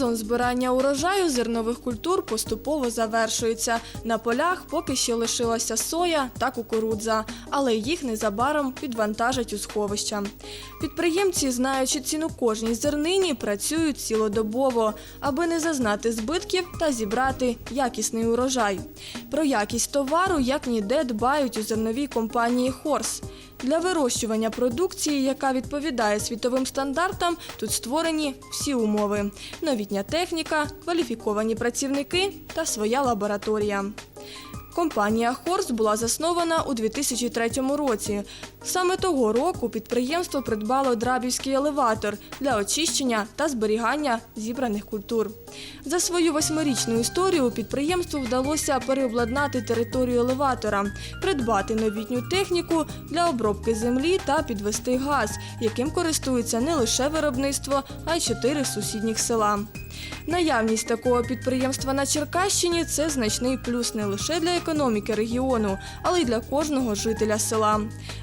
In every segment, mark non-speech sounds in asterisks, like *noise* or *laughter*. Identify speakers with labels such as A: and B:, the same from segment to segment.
A: Сезон збирання урожаю зернових культур поступово завершується. На полях поки що лишилася соя та кукурудза, але їх незабаром підвантажать у сховища. Підприємці, знаючи ціну кожній зернині, працюють цілодобово, аби не зазнати збитків та зібрати якісний урожай. Про якість товару як ніде дбають у зерновій компанії Хорс. Для вирощування продукції, яка відповідає світовим стандартам, тут створені всі умови: новітня техніка, кваліфіковані працівники та своя лабораторія. Компанія Хорс була заснована у 2003 році. Саме того року підприємство придбало драбівський елеватор для очищення та зберігання зібраних культур. За свою восьмирічну історію підприємству вдалося переобладнати територію елеватора, придбати новітню техніку для обробки землі та підвести газ, яким користується не лише виробництво, а й чотири сусідніх села. Наявність такого підприємства на Черкащині це значний плюс не лише для економіки регіону, але й для кожного жителя села.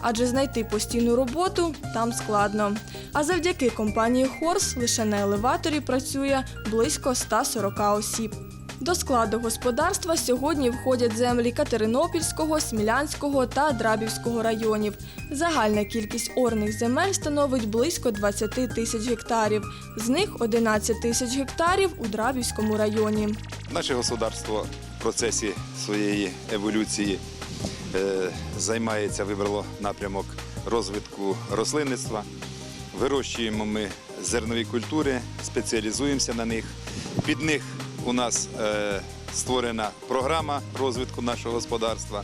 A: Адже знайти постійну роботу там складно. А завдяки компанії Хорс лише на елеваторі працює близько 140 осіб. До складу господарства сьогодні входять землі Катеринопільського, Смілянського та Драбівського районів. Загальна кількість орних земель становить близько 20 тисяч гектарів. З них 11 тисяч гектарів у Драбівському районі.
B: Наше господарство в процесі своєї еволюції е, займається, вибрало напрямок розвитку рослинництва. Вирощуємо ми зернові культури, спеціалізуємося на них. Під них у нас е, створена програма розвитку нашого господарства.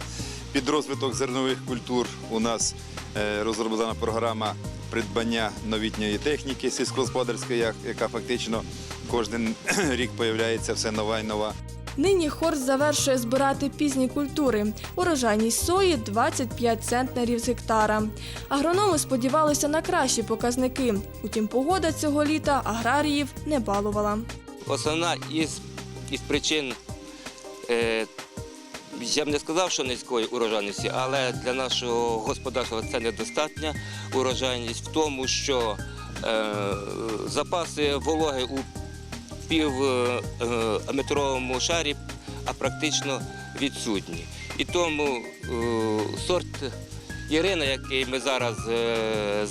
B: Під розвиток зернових культур у нас е, розроблена програма придбання новітньої техніки сільськогосподарської, яка фактично кожен *clears throat* рік появляється все нова і нова.
A: Нині Хорс завершує збирати пізні культури. Урожайність сої 25 центнерів з гектара. Агрономи сподівалися на кращі показники. Утім, погода цього літа аграріїв не балувала.
C: Основна із, із причин, е, я б не сказав, що низької урожайності, але для нашого господарства це недостатня урожайність в тому, що е, запаси вологи у півметровому шарі а практично відсутні. І тому е, сорт Ірина, який ми зараз е,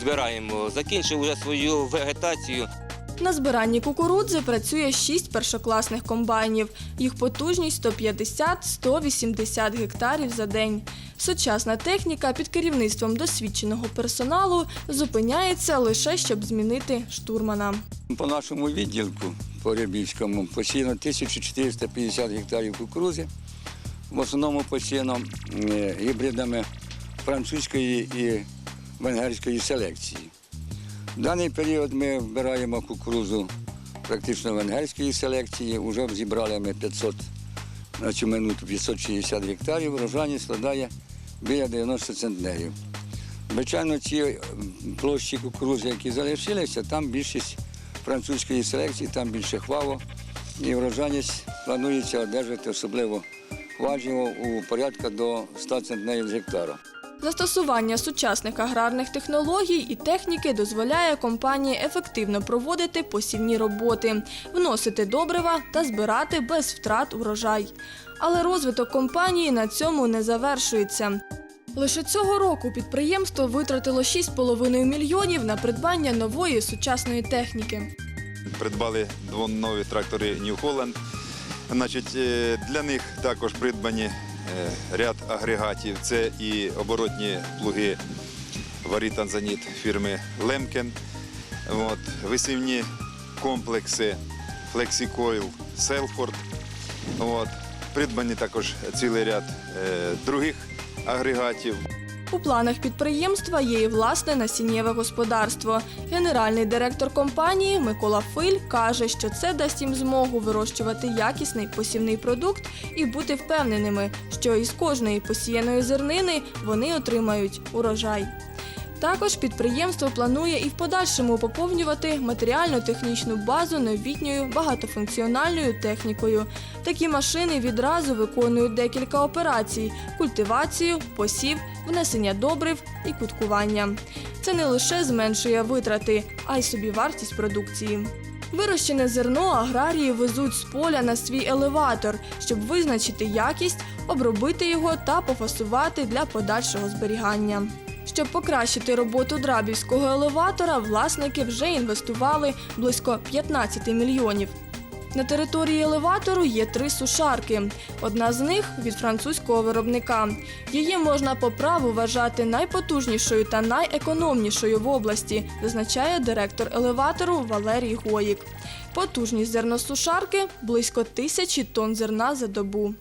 C: збираємо, закінчив вже свою вегетацію.
A: На збиранні кукурудзи працює 6 першокласних комбайнів. Їх потужність 150-180 гектарів за день. Сучасна техніка під керівництвом досвідченого персоналу зупиняється лише щоб змінити штурмана.
D: По нашому відділку по Рябівському посіяно 1450 гектарів кукурузи. В основному посіяно гібридами французької і венгерської селекції. В даний період ми вбираємо кукурузу практично венгерської селекції. Уже зібрали ми 500 на цю минуту 560 гектарів. Врожайність складає біля 90 центнерів. Звичайно, ці площі кукурузи, які залишилися, там більшість французької селекції, там більше хваво. І врожайність планується одержати особливо хважнього у порядка до 100 центнерів з гектара.
A: Застосування сучасних аграрних технологій і техніки дозволяє компанії ефективно проводити посівні роботи, вносити добрива та збирати без втрат урожай. Але розвиток компанії на цьому не завершується. Лише цього року підприємство витратило 6,5 мільйонів на придбання нової сучасної техніки.
B: Придбали нові трактори New Holland. Значить, е, для них також придбані ряд агрегатів. Це і оборотні плуги варі Танзаніт фірми Лемкен. Висівні комплекси Флексікойл Селфорд. Придбані також цілий ряд е, других агрегатів.
A: У планах підприємства є і власне насіннєве господарство. Генеральний директор компанії Микола Филь каже, що це дасть їм змогу вирощувати якісний посівний продукт і бути впевненими, що із кожної посіяної зернини вони отримають урожай. Також підприємство планує і в подальшому поповнювати матеріально-технічну базу новітньою багатофункціональною технікою. Такі машини відразу виконують декілька операцій: культивацію, посів, внесення добрив і куткування. Це не лише зменшує витрати, а й собівартість продукції. Вирощене зерно аграрії везуть з поля на свій елеватор, щоб визначити якість, обробити його та пофасувати для подальшого зберігання. Щоб покращити роботу драбівського елеватора, власники вже інвестували близько 15 мільйонів. На території елеватору є три сушарки. Одна з них від французького виробника. Її можна по праву вважати найпотужнішою та найекономнішою в області, зазначає директор елеватору Валерій Гоїк. Потужність зерносушарки близько тисячі тонн зерна за добу.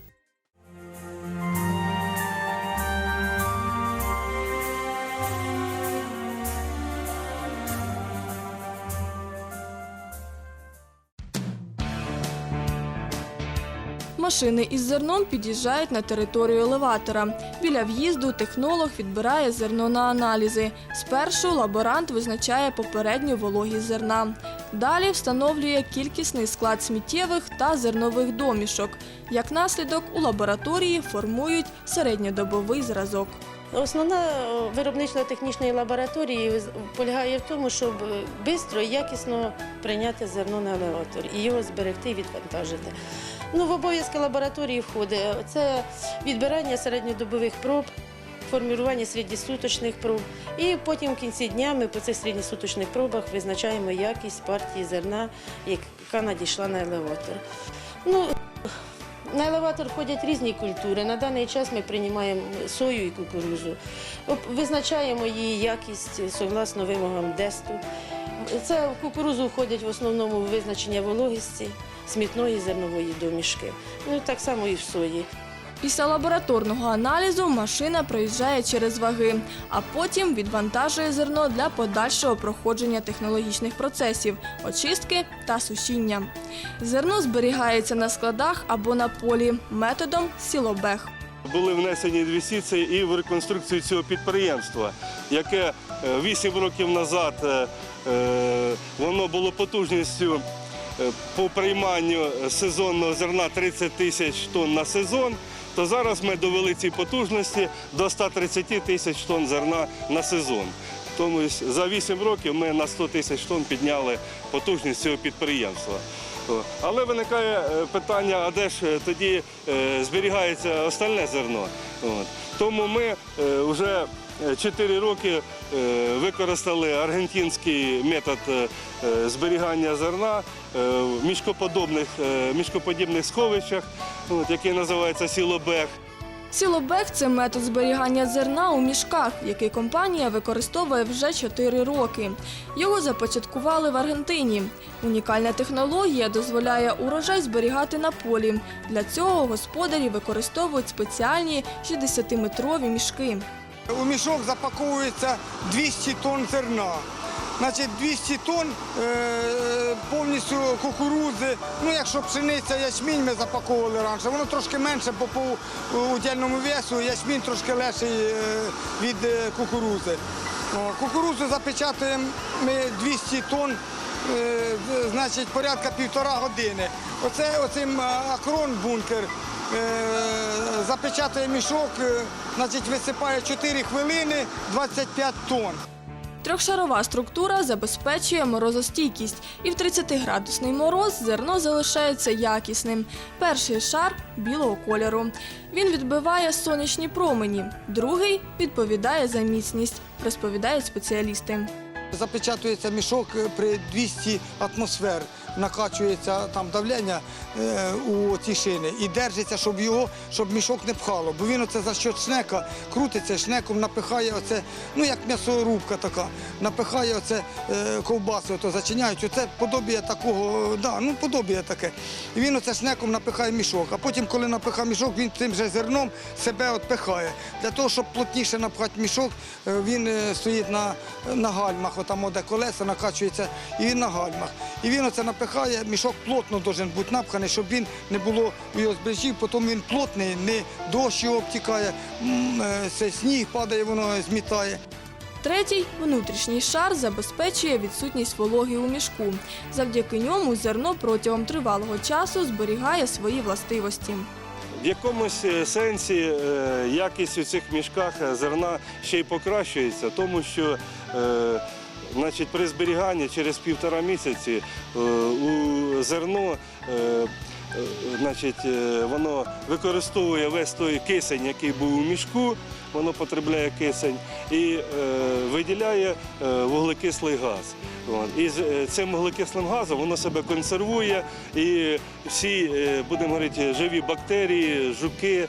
A: Машини із зерном під'їжджають на територію елеватора. Біля в'їзду технолог відбирає зерно на аналізи. Спершу лаборант визначає попередню вологість зерна. Далі встановлює кількісний склад сміттєвих та зернових домішок. Як наслідок, у лабораторії формують середньодобовий зразок.
E: Основна е, виробничо-технічної лабораторії полягає в тому, щоб швидко і якісно прийняти зерно на елеватор і його зберегти і відвантажити. Ну, в обов'язки лабораторії входить це відбирання середньодобових проб, формування середньосуточних проб. І потім в кінці дня ми по цих середньосуточних пробах визначаємо якість партії зерна, яка надійшла на елеватор. Ну, на елеватор входять різні культури. На даний час ми приймаємо сою і кукурузу. Визначаємо її якість согласно вимогам ДЕСТу. Це в кукурузу входять в основному визначення вологості, смітної зернової домішки. Ну так само і в сої.
A: Після лабораторного аналізу машина проїжджає через ваги, а потім відвантажує зерно для подальшого проходження технологічних процесів, очистки та сушіння. Зерно зберігається на складах або на полі методом сілобег.
F: Були внесені інвестиції і в реконструкцію цього підприємства, яке 8 років назад е, е, воно було потужністю е, по прийманню сезонного зерна 30 тисяч тонн на сезон. То зараз ми довели ці потужності до 130 тисяч тонн зерна на сезон. Тому за 8 років ми на 100 тисяч тонн підняли потужність цього підприємства. Але виникає е, питання, а де ж е, тоді е, зберігається остальне зерно? Тому ми вже 4 роки е, використали аргентинський метод е, е, зберігання зерна е, в мішкоподобних, е, мішкоподібних сховищах, який називається сілобег.
A: Сілобег це метод зберігання зерна у мішках, який компанія використовує вже 4 роки. Його започаткували в Аргентині. Унікальна технологія дозволяє урожай зберігати на полі. Для цього господарі використовують спеціальні 60-метрові мішки.
G: У мішок запаковується 200 тонн зерна. Значить, 200 тонн е, повністю кукурузи. Ну, якщо пшениця, ячмінь ми запаковували раніше, воно трошки менше, бо по удільному весу ячмінь трошки легший е, від е, кукурузи. О, кукурузу запечатуємо ми 200 тонн, е, значить, порядка півтора години. Оце оцим акрон бункер. Е, запечатує мішок, е, значить висипає 4 хвилини 25 тонн.
A: Трьохшарова структура забезпечує морозостійкість, і в 30-градусний мороз зерно залишається якісним. Перший шар білого кольору. Він відбиває сонячні промені, другий відповідає за міцність, розповідають спеціалісти.
G: Запечатується мішок е, при 200 атмосфер, накачується там давлення е, у ці шини і держиться, щоб його, щоб мішок не пхало. Бо він оце за що шнека крутиться, шнеком напихає оце, ну як м'ясорубка така, напихає оце е, ковбасу, то зачиняють. Оце подобіє такого, да, ну подобіє таке. І він оце шнеком напихає мішок. А потім, коли напихає мішок, він тим же зерном себе отпихає. Для того, щоб плотніше напхати мішок, е, він стоїть на, на гальмах, отам де колеса накачується, і він на гальмах. І він оце напихає, мішок плотно має бути напханий, щоб він не було у його збережів, потім він плотний, не дощ його обтікає, е, це сніг падає, воно змітає.
A: Третій внутрішній шар забезпечує відсутність вологи у мішку. Завдяки ньому зерно протягом тривалого часу зберігає свої властивості.
F: В якомусь е, сенсі е, якість у цих мішках зерна ще й покращується, тому що е, Значить, при зберіганні через півтора місяці е, у зерно е, е, значить, воно використовує весь той кисень, який був у мішку, воно потребляє кисень і виділяє вуглекислий газ. І цим вуглекислим газом воно себе консервує, і всі, будемо говорити, живі бактерії, жуки,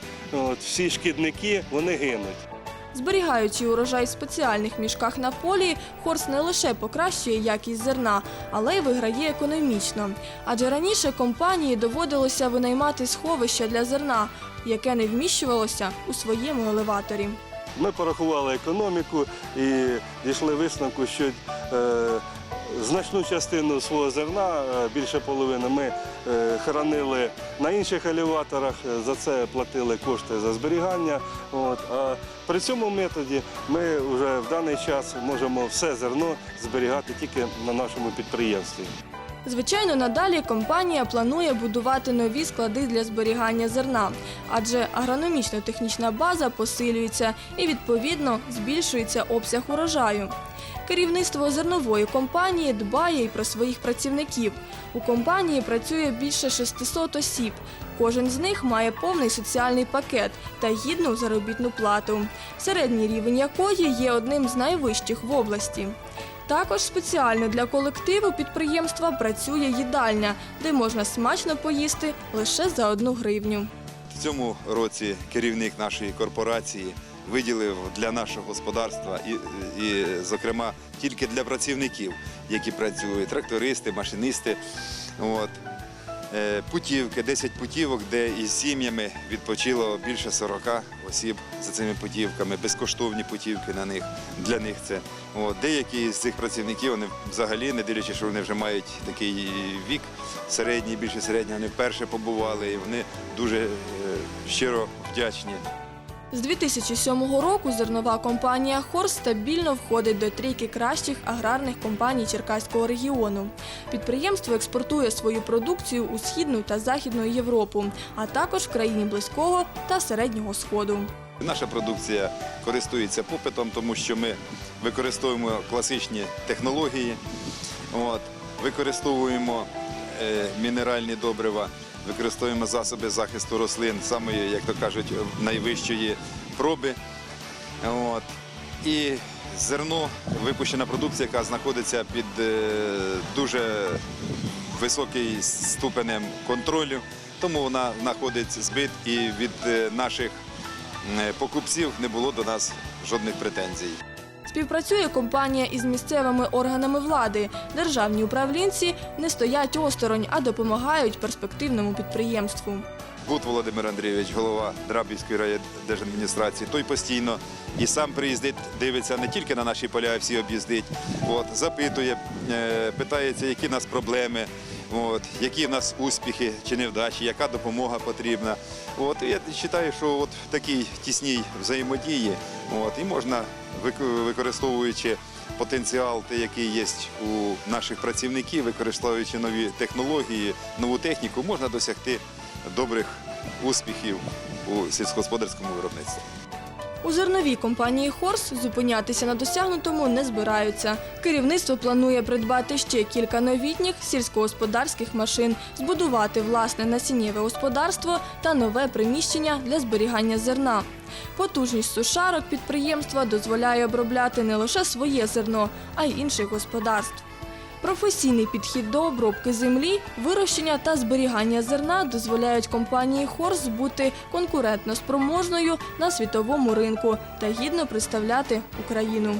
F: всі шкідники, вони гинуть.
A: Зберігаючи урожай в спеціальних мішках на полі, Хорс не лише покращує якість зерна, але й виграє економічно. Адже раніше компанії доводилося винаймати сховище для зерна, яке не вміщувалося у своєму елеваторі.
F: Ми порахували економіку і дійшли висновку, що е, значну частину свого зерна, е, більше половини, ми е, хранили на інших елеваторах, е, за це платили кошти за зберігання. А при цьому методі ми вже в даний час можемо все зерно зберігати тільки на нашому підприємстві.
A: Звичайно, надалі компанія планує будувати нові склади для зберігання зерна, адже агрономічно-технічна база посилюється і відповідно збільшується обсяг урожаю. Керівництво зернової компанії дбає і про своїх працівників. У компанії працює більше 600 осіб. Кожен з них має повний соціальний пакет та гідну заробітну плату, середній рівень якої є одним з найвищих в області. Також спеціально для колективу підприємства працює їдальня, де можна смачно поїсти лише за одну гривню.
B: В цьому році керівник нашої корпорації виділив для нашого господарства і, зокрема, тільки для працівників, які працюють, трактористи, машиністи. От. е, Путівки, 10 путівок, де із сім'ями відпочило більше 40 осіб за цими путівками, безкоштовні путівки на них для них це. От. Деякі з цих працівників вони взагалі, не дивлячись, що вони вже мають такий вік середній, більше середнього, вони вперше побували і вони дуже е, щиро вдячні.
A: З 2007 року зернова компанія Хорс стабільно входить до трійки кращих аграрних компаній Черкаського регіону. Підприємство експортує свою продукцію у східну та західну Європу, а також в країні близького та середнього сходу.
B: Наша продукція користується попитом, тому що ми використовуємо класичні технології, використовуємо е, мінеральні добрива, використовуємо засоби захисту рослин, самої, як то кажуть, найвищої проби. От. І зерно, випущена продукція, яка знаходиться під е, дуже високий ступенем контролю, тому вона знаходить збит і від е, наших покупців не було до нас жодних претензій.
A: Співпрацює компанія із місцевими органами влади. Державні управлінці не стоять осторонь, а допомагають перспективному підприємству.
B: Гуд Володимир Андрійович, голова Драбівської райдержадміністрації, той постійно і сам приїздить, дивиться не тільки на наші поля, а всі об'їздить. От, запитує, е, питається, які в нас проблеми, от, які в нас успіхи чи невдачі, яка допомога потрібна. От, я вважаю, що от в такій тісній взаємодії от, і можна, використовуючи потенціал, те, який є у наших працівників, використовуючи нові технології, нову техніку, можна досягти добрих успіхів у сільськогосподарському виробництві.
A: У зерновій компанії Хорс зупинятися на досягнутому не збираються. Керівництво планує придбати ще кілька новітніх сільськогосподарських машин, збудувати власне насіннєве господарство та нове приміщення для зберігання зерна. Потужність сушарок підприємства дозволяє обробляти не лише своє зерно, а й інших господарств. Професійний підхід до обробки землі, вирощення та зберігання зерна дозволяють компанії Хорс бути конкурентно спроможною на світовому ринку та гідно представляти Україну.